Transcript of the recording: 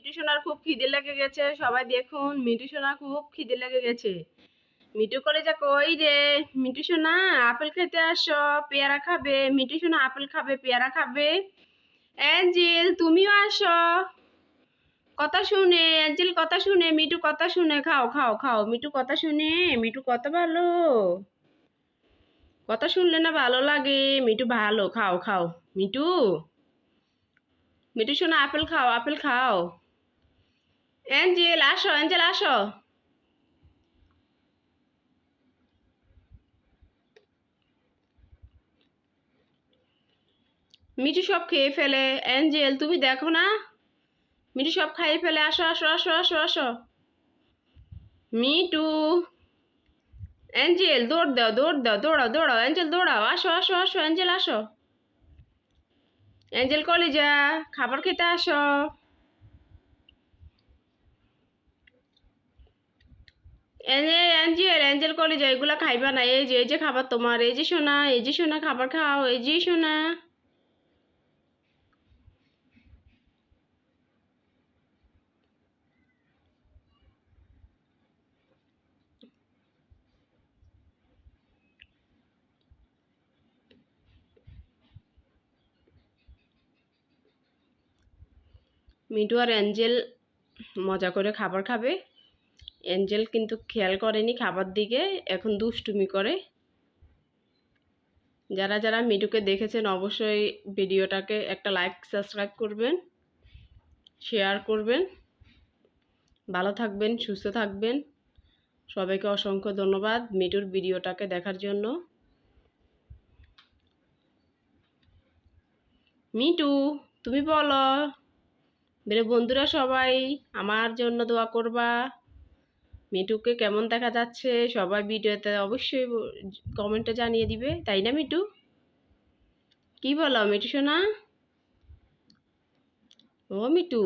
Me too সোনার খুব খিদে লেগে গেছে। সবাই দেখুন মিটু সোনা খুব খিদে লেগে গেছে। মিটু কলেজা কই রে? মিটু সোনা আপেল খেতে আসো, পেয়ারা খাবে। মিটু সোনা আপেল খাবে, পেয়ারা খাবে। অ্যাঞ্জেল, তুমিও আসো। কথা শুনে, অ্যাঞ্জেল কথা শুনে, মিটু কথা শুনে। খাও খাও খাও। মিটু কথা শুনে, মিটু কত ভালো? কথা শুনলে না ভালো লাগে। মিটু ভালো, খাও খাও। মিটু? মিটু শোনা আপেল খাও আপেল খাও। অ্যাঞ্জেল আসো অ্যাঞ্জেল আসো মিটু সব খেয়ে ফেলে। অ্যাঞ্জেল তুমি দেখো না? মিটু সব খাইয়ে ফেলে। আসো আসো আসো আসো আসো। মিটু অ্যাঞ্জেল দৌড় দাও দৌড় দাও, দৌড়াও দৌড়াও। অ্যাঞ্জেল দৌড়াও। আসো আসো আসো অ্যাঞ্জেল আসো। অ্যাঞ্জেল কলেজা খাবার খেতে আসো। অ্যাঞ্জেল অ্যাঞ্জেল কলেজা এগুলা খাইবা না। এই যে এই যে খাবার তোমার, এই যে সোনা, এই যে সোনা খাবার খাও, এই যে সোনা। মিটু আর অ্যাঞ্জেল মজা করে খাবার খাবে। অ্যাঞ্জেল কিন্তু খেয়াল করেনি খাবার দিকে, এখন দুষ্টুমি করে। যারা যারা মিটুকে দেখেছেন অবশ্যই ভিডিওটাকে একটা লাইক সাবস্ক্রাইব করবেন শেয়ার করবেন। ভালো থাকবেন, সুস্থ থাকবেন। সবাইকে অসংখ্য ধন্যবাদ মিটুর ভিডিওটাকে দেখার জন্য। মিটু তুমি বলো। মেরে বন্ধুরা সবাই, আমার জন্য দোয়া করবা। মিটুকে কেমন দেখা যাচ্ছে? সবাই ভিডিওতে অবশ্যই কমেন্টে জানিয়ে দিবে। তাই না মিটু? কি বলো মিটু সোনা? ও মিটু।